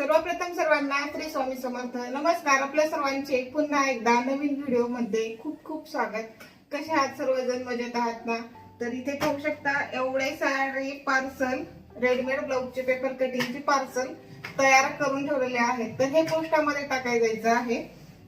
सर्वप्रथम सर्वांना श्री स्वामी समर्थ. नमस्कार. आपल्या सर्वांचे पुन्हा एकदा नवीन व्हिडिओमध्ये खूप खूप स्वागत. कसे आहात सर्वजण? मजेत आहात ना? तर इथे पाहू शकता एवढे सारे पार्सल रेडीमेड ब्लाऊजचे पेपर कटिंगचे पार्सल तयार करून ठेवलेले आहेत. तर हे पोस्टामध्ये टाकाय जायचं आहे.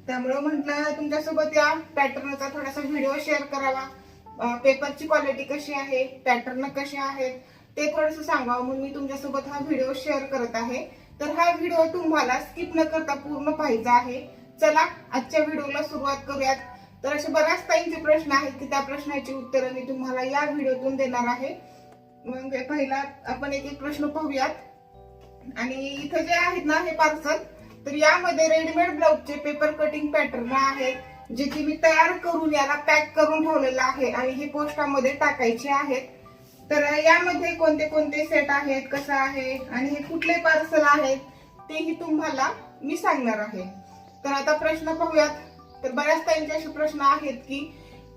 त्यामुळे म्हटलं तुमच्यासोबत या पॅटर्नचा थोडासा व्हिडिओ शेअर करावा. पेपरची क्वालिटी कशी आहे? पॅटर्न कसे आहेत? ते थोडंसं सांगावं म्हणून मी तुमच्यासोबत हा व्हिडिओ शेअर करत आहे. तर हा व्हिडिओ तुम्हाला स्किप न करता पूर्ण पाहायचा आहे. चला आजच्या व्हिडिओला सुरुवात करूयात. तर असे बऱ्याच ताईंचे प्रश्न आहेत की त्या प्रश्नाची उत्तरं मी तुम्हाला या व्हिडिओतून देणार आहे. मग पहिला आपण एक एक प्रश्न पाहूयात. आणि इथं जे आहेत ना हे पार्सल तर यामध्ये रेडीमेड ब्लाऊजचे पेपर कटिंग पॅटर्न आहेत जे की मी तयार करून याला पॅक करून ठेवलेलं आहे आणि हे पोस्टामध्ये टाकायचे आहेत. तर यामध्ये कोणते कोणते सेट आहेत कसं आहे आणि हे कुठले पार्सल आहेत तेही तुम्हाला मी सांगणार आहे. तर आता प्रश्न पाहूयात. तर बऱ्याच त्यांचे असे प्रश्न आहेत की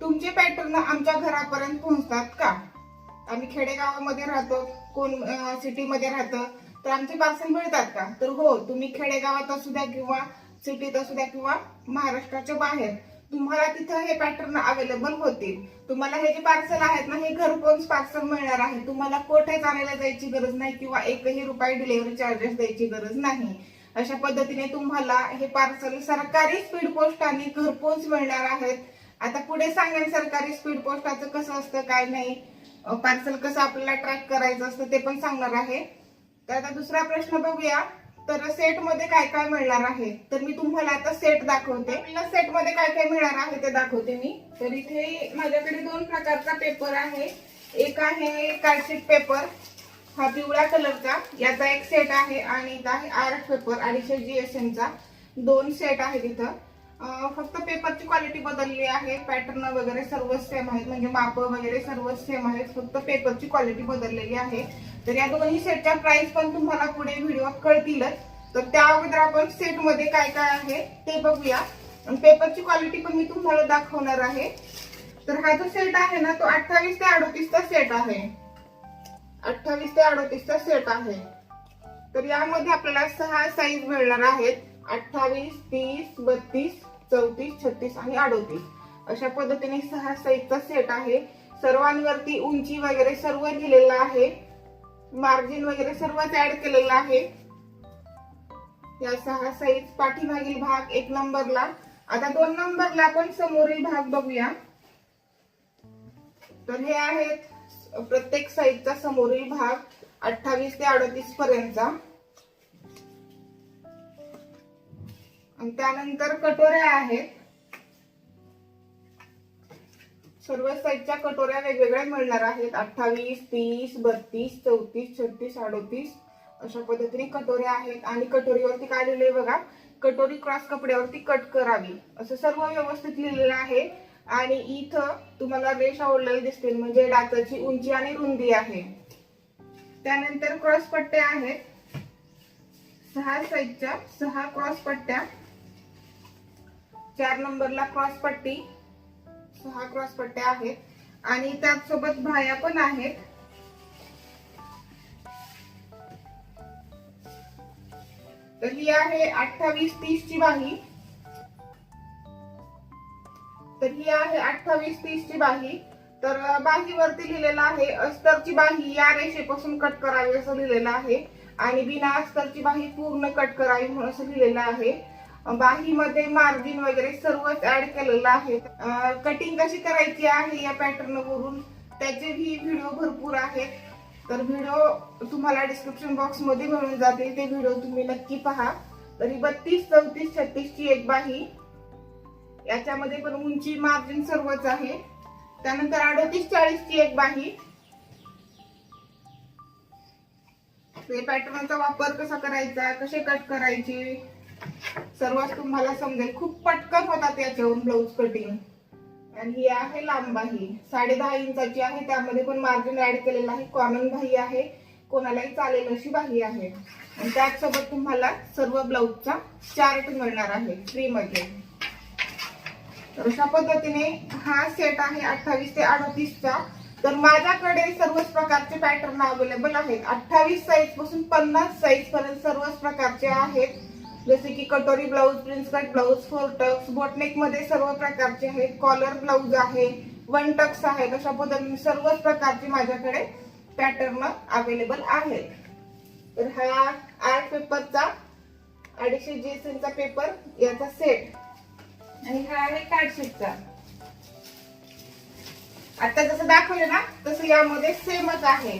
तुमचे पॅटर्न आमच्या घरापर्यंत पोहोचतात का? आम्ही खेडेगावामध्ये राहतो कोण सिटीमध्ये राहतं तर आमचे पार्सल मिळतात का? तर हो तुम्ही खेडेगावात असू द्या किंवा सिटीत असू द्या किंवा महाराष्ट्राच्या बाहेर. तुम्हाला तिथं हे पॅटर्न अवेलेबल होतील. तुम्हाला हे जे पार्सल आहेत ना हे घरपोच पार्सल मिळणार आहे. तुम्हाला कोठे आणायला जायची गरज नाही किंवा एकही रुपये डिलिव्हरी चार्जेस द्यायची गरज नाही. अशा पद्धतीने तुम्हाला हे पार्सल सरकारी स्पीड पोस्ट आणि घरपोच मिळणार आहेत. आता पुढे सांगेन सरकारी स्पीड पोस्टाचं कसं असतं काय नाही. पार्सल कसं आपल्याला ट्रॅक करायचं असतं ते पण सांगणार आहे. तर आता दुसरा प्रश्न बघूया. तर सेटमध्ये काय काय मिळणार आहे? तर मी तुम्हाला आता सेट दाखवते. सेटमध्ये काय काय मिळणार आहे ते दाखवते मी. तर इथे माझ्याकडे दोन प्रकारचा पेपर आहे. एक आहे कार्डशीट पेपर हा पिवळ्या कलरचा. याचा एक सेट आहे आणि इथं आहे आर्ट पेपर अडीचशे एस एनचा दोन सेट आहेत इथं. फक्त पेपरची क्वालिटी बदलली आहे. पॅटर्न वगैरे सर्व सेम आहेत. म्हणजे माप वगैरे सर्व सेम आहेत. फक्त पेपरची क्वालिटी बदललेली आहे. तर या दोन्ही सेटच्या प्राइस पण तुम्हाला पुढे व्हिडिओ कळतीलच. तर त्या अगोदर आपण सेटमध्ये काय काय आहे ते बघूया. आणि पेपरची क्वालिटी पण मी तुम्हाला दाखवणार आहे. तर हा जो सेट आहे ना तो अठ्ठावीस ते अडोतीसचा सेट आहे. अठ्ठावीस ते अडोतीसचा सेट आहे. तर यामध्ये आपल्याला सहा साईज मिळणार आहेत. अठ्ठावीस तीस बत्तीस चौतीस छत्तीस आणि अडोतीस. अशा पद्धतीने सहा साईजचा सेट आहे. सर्वांवरती उंची वगैरे सर्व लिहिलेलं आहे. मार्जिन वगैरे सर्वच ऍड केलेलं आहे. या सहा साईज पाठीमागील भाग एक नंबरला. आता दोन नंबरला आपण समोरील भाग बघूया. तर हे आहेत प्रत्येक साईजचा समोरील भाग अठ्ठावीस ते अडतीस पर्यंतचा. त्यानंतर कटोऱ्या आहेत. सर्व साईजच्या कटोऱ्या वेगवेगळ्या मिळणार आहेत. अठ्ठावीस तीस बत्तीस चौतीस छत्तीस अडोतीस अशा पद्धतीने कटोऱ्या आहेत. आणि कटोरीवरती काय लिहिलंय बघा? कटोरी क्रॉस कपड्यावरती कट करावी. असं सर्व व्यवस्थित लिहिलेलं आहे. आणि इथं तुम्हाला रेष आवडलेले दिसतील. म्हणजे डाचाची उंची आणि रुंदी आहे. त्यानंतर क्रॉस पट्ट्या आहेत. सहा साईजच्या सहा क्रॉस पट्ट्या. चार नंबरला क्रॉस पट्टी. सहा क्रॉस पट्ट्या आहेत आणि त्याचसोबत भाया पण आहेत. तर ही आहे अठ्ठावीस तीस ची बाही. तर ही आहे अठ्ठावीस तीस ची बाही. तर बाहीवरती लिहिलेलं आहे अस्तरची बाही या रेषेपासून कट करावी असं लिहिलेलं आहे. आणि बिना अस्तरची बाही पूर्ण कट करावी म्हणून असं लिहिलेलं आहे. बाहीमध्ये मार्जिन वगैरे सर्वच ऍड केलेलं आहे. कटिंग कशी करायची आहे या पॅटर्न वरून? त्याचेही व्हिडिओ भरपूर आहेत. तर व्हिडिओ तुम्हाला डिस्क्रिप्शन बॉक्समध्ये मिळून जातील. ते व्हिडिओ तुम्ही नक्की पहा. तरी बत्तीस चौतीस छत्तीस ची एक बाही. याच्यामध्ये पण उंची मार्जिन सर्वच आहे. त्यानंतर अडतीस चाळीस ची एक बाही. ते पॅटर्नचा वापर कसा करायचा? कसे कट करायचे? सर्वात तुम्हाला समजेल खूप पटकन होतात याच्यावरून ब्लाऊज कटिंग आणि ही आहे लांबाही साडे दहा इंचाची आहे त्यामध्ये पण मार्जिन ऍड केलेलं आहे. कॉमन बाही आहे कोणालाही चालेल अशी बाही आहे. आणि त्याचसोबत तुम्हाला सर्व ब्लाऊजचा चार्ट मिळणार आहे फ्री मध्ये. तर अशा पद्धतीने हा सेट आहे अठ्ठावीस ते अडतीसचा तर माझ्याकडे सर्वच प्रकारचे पॅटर्न अवेलेबल आहेत. अठ्ठावीस साईजपासून पन्नास साईज पर्यंत सर्वच प्रकारचे आहेत. जसे की कटोरी blouse prince cut blouse four tucks बोटनेकमध्ये सर्व प्रकारचे आहेत. कॉलर ब्लाऊज आहे वन टक्स आहेत. अशा पद्धतीने सर्वच प्रकारचे माझ्याकडे पॅटर्न अवेलेबल आहेत. तर हा आर्ट पेपरचा अडीचशे जीएसएमचा पेपर याचा सेट आणि हा आहे कार्डशीटचा आता जसं दाखवलं ना तसं यामध्ये सेमच आहे.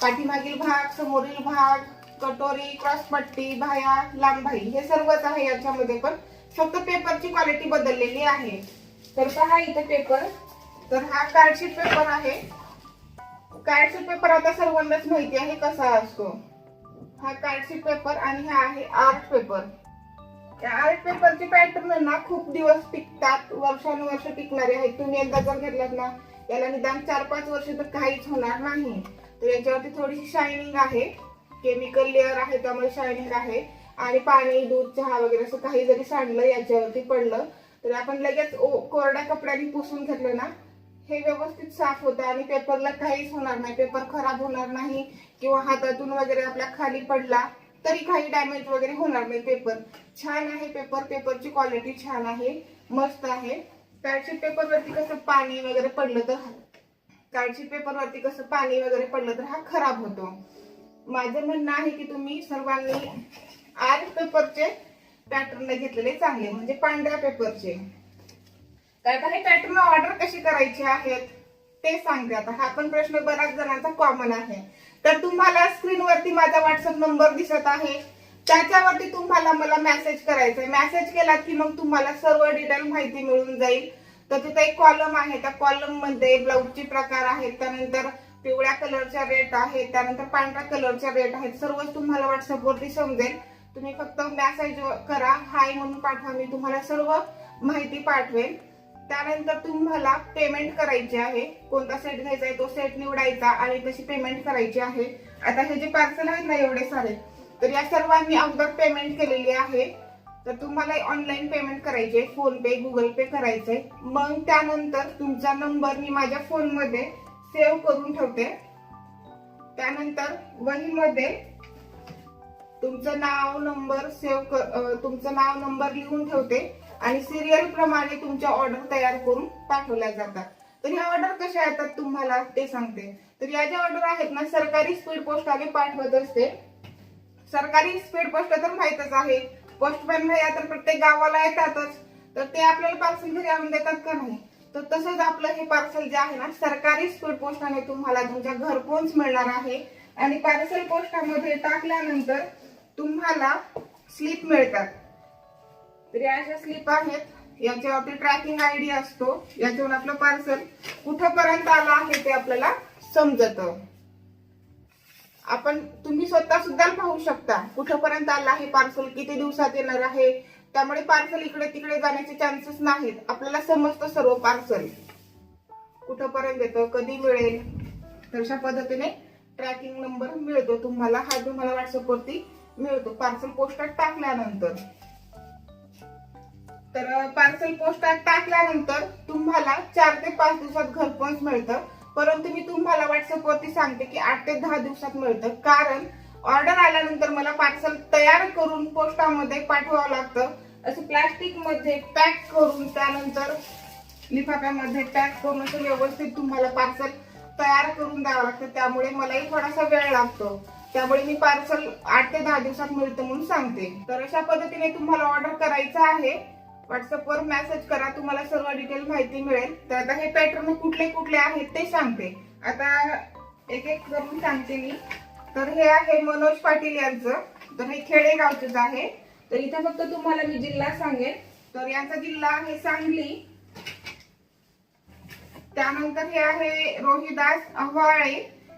पाठीमागील भाग समोरील भाग कटोरी क्रॉसपट्टी भाया लांबभाई हे सर्वच आहे याच्यामध्ये पण. फक्त पेपरची क्वालिटी बदललेली आहे. तर पहा इथे पेपर तर हा कार्डशीट पेपर आहे. कार्डशीट पेपर आता सर्वांनाच माहिती आहे कसा असतो. हा कार्डशीट पेपर आणि हा आहे आर्ट पेपर त्या आर्ट पेपरचे पॅटर्न ना खूप दिवस टिकतात वर्षानुवर्ष टिकणारे आहेत. तुम्ही एकदा जर घेतलात ना याला निदान चार पाच वर्ष तर काहीच होणार नाही. तर याच्यावरती थोडीशी शायनिंग आहे. केमिकल लेअर आहे त्यामुळे शायनिंग आहे. आणि पाणी दूध चहा वगैरे असं काही जरी सांडलं याच्यावरती पडलं तर आपण लगेच ओ- कोरड्या कपड्याने पुसून घेतलं ना हे व्यवस्थित साफ होतं. आणि पेपरला काहीच होणार नाही. पेपर खराब होणार नाही. किंवा हातातून वगैरे आपल्या खाली पडला तरी काही डॅमेज वगैरे होणार नाही पेपर. छान आहे पेपर. पेपरची क्वालिटी छान आहे. मस्त आहे. कार्डशीट पेपरवरती कसं पाणी वगैरे पडलं तर कार्डशीट पेपरवरती कसं पाणी वगैरे पडलं तर हा खराब होतो. माझं म्हणणं आहे की तुम्ही सर्वांनी आर्ट पेपरचे पॅटर्न घेतलेले चांगले म्हणजे पांढऱ्या पेपरचे. तर आता हे पॅटर्न ऑर्डर कशी करायची आहेत ते सांगते आता. हा पण प्रश्न बऱ्याच जणांचा कॉमन आहे. तर तुम्हाला स्क्रीनवरती माझा व्हॉट्सअप नंबर दिसत आहे. त्याच्यावरती तुम्हाला मला मेसेज करायचा आहे मेसेज केलात की मग तुम्हाला सर्व डिटेल माहिती मिळून जाईल. तर तिथे एक कॉलम आहे. त्या कॉलममध्ये ब्लाऊजचे प्रकार आहेत. त्यानंतर पिवळ्या कलरच्या रेट आहेत त्यानंतर पांढऱ्या कलरच्या रेट आहेत. सर्वच तुम्हाला व्हॉट्सअपवरती समजेल. तुम्ही फक्त मॅसेज करा. हाय म्हणून पाठवा. मी तुम्हाला सर्व माहिती पाठवेल त्यानंतर तुम्हाला पेमेंट करायची आहे. कोणता सेट घ्यायचा आहे तो सेट निवडायचा आणि तशी पेमेंट करायची आहे. आता हे जे पार्सल आहेत ना एवढे सारे तर या सर्वांनी अगोदर पेमेंट केलेली आहे. तर तुम्हाला ऑनलाईन पेमेंट करायचे फोन पे गुगल पे करायचे मग त्यानंतर तुमचा नंबर मी माझ्या फोनमध्ये सेव्ह करून ठेवते. त्यानंतर वहीमध्ये तुमचं नाव नंबर सेव्ह तुमचं नाव नंबर लिहून ठेवते आणि सिरियल प्रमाणे तुमच्या ऑर्डर तयार करून पाठवल्या जातात. तर ह्या ऑर्डर कशा येतात तुम्हाला ते सांगते. तर या ज्या ऑर्डर आहेत ना सरकारी स्पीड पोस्ट आम्ही पाठवत असते. सरकारी स्पीड पोस्ट तर माहीतच आहे. पोस्टमॅन भैया तर प्रत्येक गावाला येतातच. तर ते आपल्याला पार्सल घरी आणून देतात का नाही? तर तसंच आपलं हे पार्सल जे आहे ना सरकारी स्पीड पोस्टाने तुम्हाला तुमच्या घरपोच मिळणार आहे? आणि पार्सल पोस्टामध्ये टाकल्यानंतर तुम्हाला स्लिप मिळतात. तर या अशा स्लिप आहेत याच्यावरती ट्रॅकिंग आयडी असतो. याच्यावर आपलं पार्सल कुठपर्यंत आलं आहे ते आपल्याला समजत. आपण तुम्ही स्वतः सुद्धा पाहू शकता कुठपर्यंत आलं आहे पार्सल किती दिवसात येणार आहे? त्यामुळे पार्सल इकडे तिकडे जाण्याचे चान्सेस नाहीत. आपल्याला समजतं सर्व पार्सल कुठंपर्यंत येतं कधी मिळेल? तर अशा पद्धतीने ट्रॅकिंग नंबर मिळतो तुम्हाला. हा तुम्हाला व्हॉट्सअप वरती मिळतो. पार्सल पोस्टात टाकल्यानंतर. तर पार्सल पोस्टात टाकल्यानंतर तुम्हाला चार ते पाच दिवसात घरपोच मिळतं. परंतु मी तुम्हाला व्हॉट्सअप वरती सांगते की आठ ते दहा दिवसात मिळतं. कारण ऑर्डर आल्यानंतर मला पार्सल तयार करून पोस्टामध्ये पाठवावं लागतं. असं प्लास्टिकमध्ये पॅक करून त्यानंतर लिफाफ्यामध्ये पॅक करून असं व्यवस्थित तुम्हाला पार्सल तयार करून द्यावं लागतं. त्यामुळे मलाही थोडासा वेळ लागतो. त्यामुळे मी पार्सल आठ ते दहा दिवसात मिळतं म्हणून सांगते. तर अशा पद्धतीने तुम्हाला ऑर्डर करायचं आहे. व्हॉट्सअपवर मेसेज करा तुम्हाला सर्व डिटेल माहिती मिळेल. तर आता हे पॅटर्न कुठले कुठले आहेत ते सांगते. आता एक एक करून सांगते मी. तर हे आहे मनोज पाटील यांचं. तर हे खेडेगावचंच आहे. तर इथे फक्त तुम्हाला मी जिल्हा सांगेन. तर यांचा जिल्हा आहे सांगली. त्यानंतर हे आहे रोहिदास अव्हाळे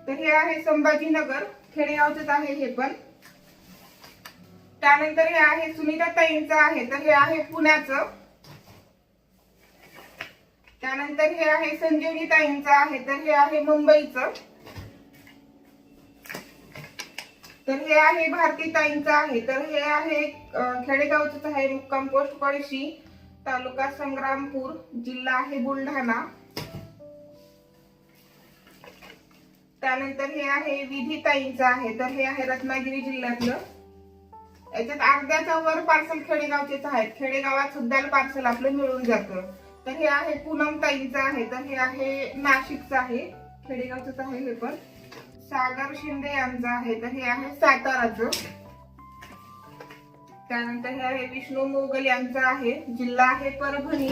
तर हे आहे संभाजीनगर. खेडेगावचंच आहे हे पण. त्यानंतर हे आहे सुनीता ताईंचं आहे. तर हे आहे पुण्याचं. त्यानंतर हे आहे संजीवनी ताईंचं आहे. तर हे आहे मुंबईचं. तर हे आहे भारती ताईंचं आहे. तर हे आहे खेडेगावच खेडेगावचंच आहे मुक्काम पोस्ट पळशी तालुका संग्रामपूर जिल्हा आहे बुलढाणा. त्यानंतर हे आहे विधीताईंचं आहे. तर हे आहे रत्नागिरी जिल्ह्यातलं. याच्यात अर्ध्याच्या वर पार्सल खेडेगावचेच आहेत. खेडेगावात सुद्धा पार्सल आपलं मिळून जातं. तर हे आहे पूनम ताईंचं आहे. तर हे आहे नाशिकचं आहे. खेडेगावचंच आहे हे पण. सागर शिंदे यांचं आहे तर हे आहे साताराचं. त्यानंतर हे आहे विष्णू मोगल यांचं आहे जिल्हा आहे परभणी.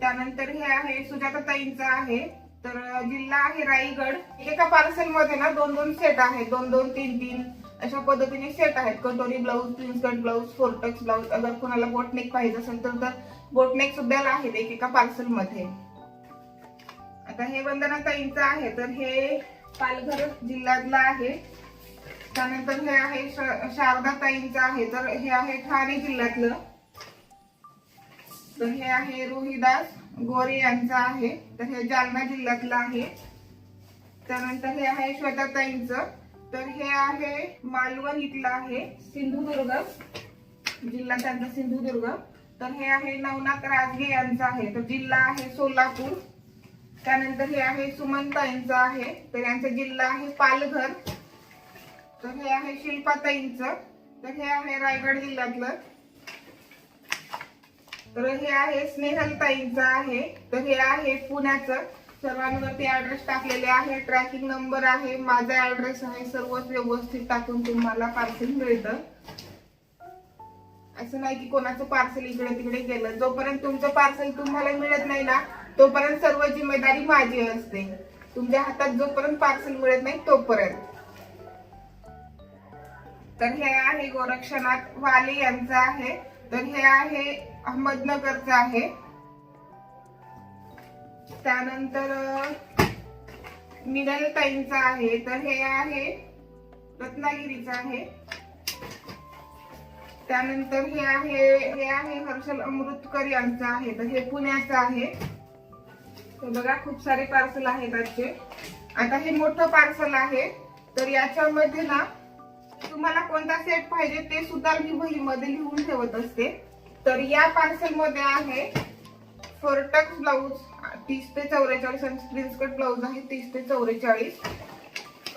त्यानंतर हे आहे सुजाताताईंचं आहे तर जिल्हा आहे रायगड. एका पार्सलमध्ये ना दोन दोन सेट आहेत दोन दोन तीन तीन अशा पद्धतीने सेट आहेत. कटोरी blouse prince cut blouse four tucks blouse अगर कोणाला बोटनेक पाहिजे असेल तर तर बोटनेक सुद्धा आहेत एकेका पार्सलमध्ये आता हे वंदना ताईंचं आहे तर हे पालघर जिल्ह्यातलं आहे. त्यानंतर हे आहे श- शारदा ताईंचं आहे तर हे आहे ठाणे जिल्ह्यातलं. तर हे आहे रोहिदास गोरे यांचं आहे तर हे जालना जिल्ह्यातलं आहे. त्यानंतर हे आहे श्वेताताईंचं तर हे आहे मालवण इथलं आहे सिंधुदुर्ग. जिल्हा त्यांचा सिंधुदुर्ग. तर हे आहे नवनाथ राजगे यांचं आहे तर जिल्हा आहे सोलापूर. त्यानंतर हे आहे सुमनताईंचं आहे. तर यांचा जिल्हा आहे पालघर. तर हे आहे शिल्पाताईंचं तर हे आहे रायगड जिल्ह्यातलं. तर हे आहे स्नेहलताईंचं आहे. तर हे आहे पुण्याचं. सर्वांवरती ऍड्रेस टाकलेले आहे. ट्रॅकिंग नंबर आहे. माझा ऍड्रेस आहे. सर्वच व्यवस्थित टाकून तुम्हाला पार्सल मिळतं. असं नाही की कोणाचं पार्सल इकडे तिकडे गेलं. जोपर्यंत तुमचं पार्सल तुम्हाला मिळत नाही ना तोपर्यंत सर्व जिम्मेदारी माझी असते. तुमच्या हातात जोपर्यंत पार्सल मिळत नाही तोपर्यंत. तर हे आहे गोरक्षनाथ वाले यांचं आहे. तर हे आहे अहमदनगरचं आहे. त्यानंतर मिनल ताईंचं आहे. तर हे आहे रत्नागिरीचं आहे. त्यानंतर हे आहे हे आहे हर्षल अमृतकर यांचं आहे. तर हे पुण्याचं आहे. बघा खूप सारे पार्सल आहेत आजचे. आता हे मोठं पार्सल आहे. तर याच्यामध्ये ना तुम्हाला कोणता सेट पाहिजे ते सुद्धा मी वहीमध्ये लिहून ठेवत असते. तर या पार्सलमध्ये आहे फोरटक्स ब्लाऊज तीस ते चौवेचाळीस आणि स्क्रीनस्कट ब्लाऊज आहे तीस ते चौवेचाळीस.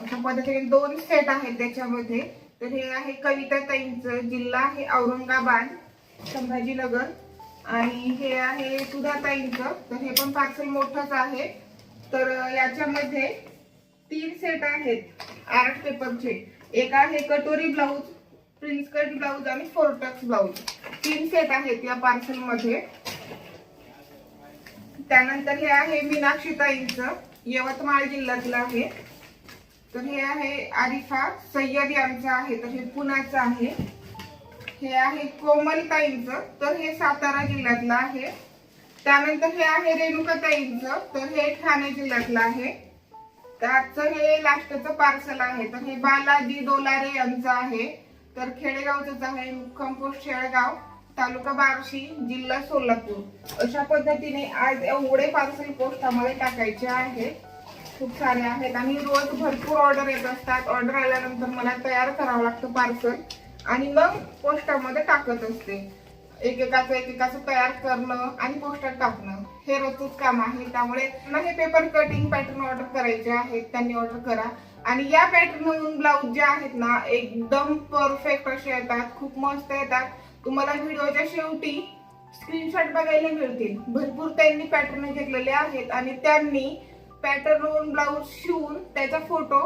अशा पद्धतीने दोन सेट आहेत त्याच्यामध्ये. तर हे आहे कविता ताईंचं जिल्हा आहे औरंगाबाद संभाजीनगर. आणि हे आहे सुधाताईंचं तर हे पण पार्सल मोठंच आहे. तर याच्यामध्ये तीन सेट आहेत. आर्ट पेपरचे. एक आहे कटोरी ब्लाऊज प्रिन्स कट ब्लाऊज आणि फोरटक्स ब्लाऊज. तीन सेट आहेत या पार्सलमध्ये त्यानंतर हे आहे मीनाक्षीताईंचं. यवतमाळ जिल्ह्यातलं आहे. तर हे आहे आरिफा सय्यद यांचं आहे. तर हे पुण्याचं आहे. हे आहे कोमलताईंच तर हे सातारा जिल्ह्यातलं आहे. त्यानंतर हे आहे रेणुकाताईंच तर हे ठाणे जिल्ह्यातलं आहे. तर आजचं हे लास्टचं पार्सल आहे तर हे बालाजी डोलारे यांचं आहे. तर खेडेगावचंच आहे मुक्काम शेळगाव तालुका बार्शी जिल्हा सोलापूर. अशा पद्धतीने आज एवढे पार्सल पोस्टामध्ये टाकायचे आहेत खूप सारे आहेत आणि रोज भरपूर ऑर्डर येत असतात. ऑर्डर आल्यानंतर मला तयार करावं लागतं पार्सल आणि मग पोस्टामध्ये टाकत असते. एकेकाचं एकेकाचं तयार करणं आणि पोस्टात टाकणं. हे रोजच काम आहे. त्यामुळे हे पेपर कटिंग पॅटर्न ऑर्डर करायचे आहेत. त्यांनी ऑर्डर करा. आणि या पॅटर्न ब्लाऊज जे आहेत ना एकदम परफेक्ट असे येतात. खूप मस्त येतात. तुम्हाला व्हिडिओच्या शेवटी स्क्रीनशॉट बघायला मिळतील. भरपूर त्यांनी पॅटर्न घेतलेले आहेत. आणि त्यांनी पॅटर्न ब्लाऊज शिवून त्याचा फोटो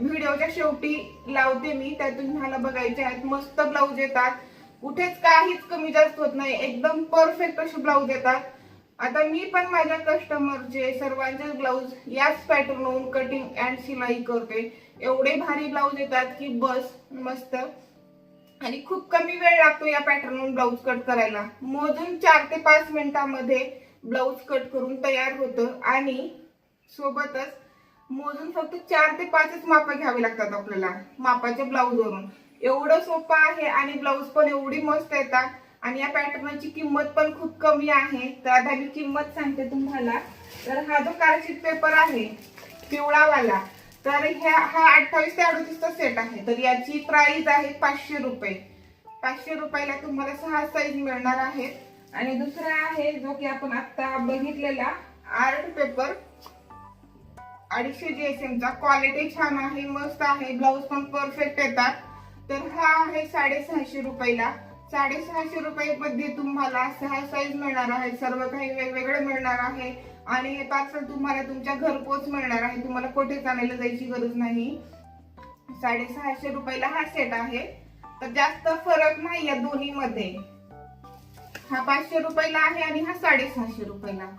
व्हिडिओच्या शेवटी लावते मी त्या तुम्हाला बघायचे आहेत. मस्त ब्लाऊज येतात. कुठेच काहीच कमी जास्त होत नाही. एकदम परफेक्ट असे ब्लाऊज येतात. आता मी पण माझ्या कस्टमरचे सर्वांचे ब्लाऊज याच पॅटर्नवरून कटिंग अँड सिलाई करते. एवढे भारी ब्लाऊज येतात की बस मस्त. आणि खूप कमी वेळ लागतो या पॅटर्नवरून ब्लाऊज कट करायला. मोजून चार ते पाच मिनिटांमध्ये ब्लाऊज कट करून तयार होतं. आणि सोबतच मोजून फक्त चार ते पाचच मापा घ्यावे लागतात आपल्याला. मापाच्या ब्लाऊजवरून एवढं सोपं आहे आणि ब्लाऊज पण एवढी मस्त येतात. आणि या पॅटर्नची किंमत पण खूप कमी आहे. तर आता मी किंमत सांगते तुम्हाला. तर हा जो कारशीट पेपर आहे पिवळावाला तर ह्या हा अठ्ठावीस ते अडतीसचा सेट आहे. तर याची प्राइस आहे पाचशे रुपये. पाचशे रुपयाला तुम्हाला सहा साईज मिळणार आहेत. आणि दुसरा आहे जो की आपण आता बघितलेला आर्ट पेपर अडीचशे GSM चा क्वालिटी छान आहे मस्त आहे ब्लाऊज पण परफेक्ट येतात. तर हा आहे साडेसहाशे रुपयाला. साडेसहाशे रुपये मध्ये तुम्हाला सहा साईज मिळणार आहे सर्व काही वेगवेगळं मिळणार आहे. आणि हे पार्सल तुम्हाला तुमच्या घरपोच मिळणार आहे तुम्हाला कुठेच आणायला जायची गरज नाही. साडेसहाशे रुपयाला हा सेट आहे. तर जास्त फरक नाही या दोन्ही मध्ये हा पाचशे रुपयाला आहे आणि हा साडेसहाशे रुपयाला.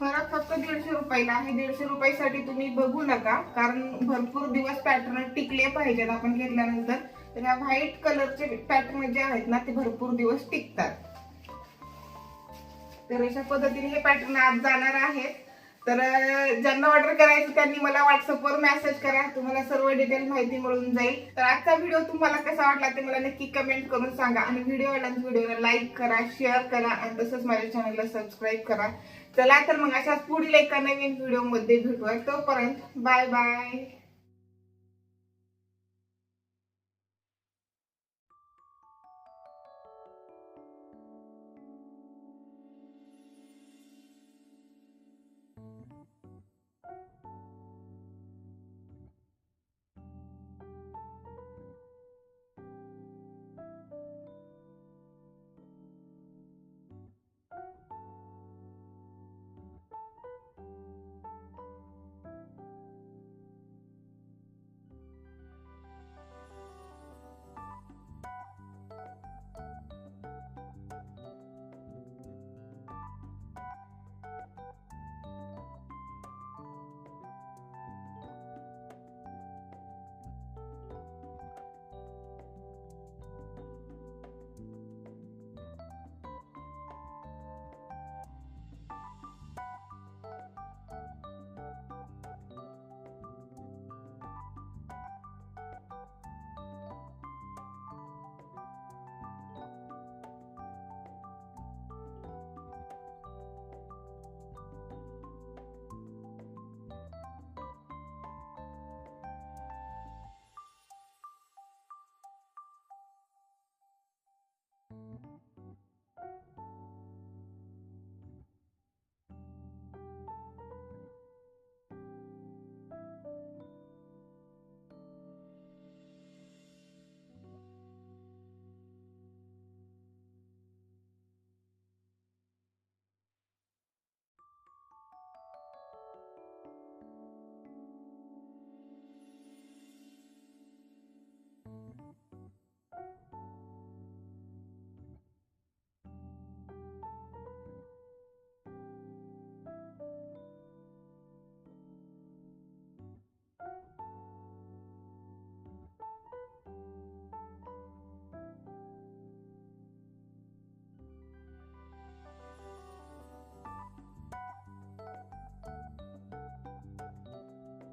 फरक फक्त दीडशे रुपयाला आहे. दीडशे रुपयासाठी तुम्ही बघू नका. कारण भरपूर दिवस पॅटर्न टिकले पाहिजेत आपण घेतल्यानंतर. तर ह्या व्हाईट कलरचे पॅटर्न जे आहेत ना ते भरपूर दिवस टिकतात. तर अशा पद्धतीने हे पॅटर्न आज जाणार आहेत. तर ज्यांना ऑर्डर करायचं त्यांनी मला व्हॉट्सअपवर मेसेज करा. तुम्हाला सर्व डिटेल माहिती मिळून जाईल. तर आजचा व्हिडिओ तुम्हाला कसा वाटला ते मला नक्की कमेंट करून सांगा. आणि व्हिडिओ व्हिडिओला लाईक करा शेअर करा. आणि तसंच माझ्या चॅनलला सबस्क्राईब करा. चला तर मग अशाच पुढील एका नवीन व्हिडिओमध्ये भेटूया. तोपर्यंत बाय बाय.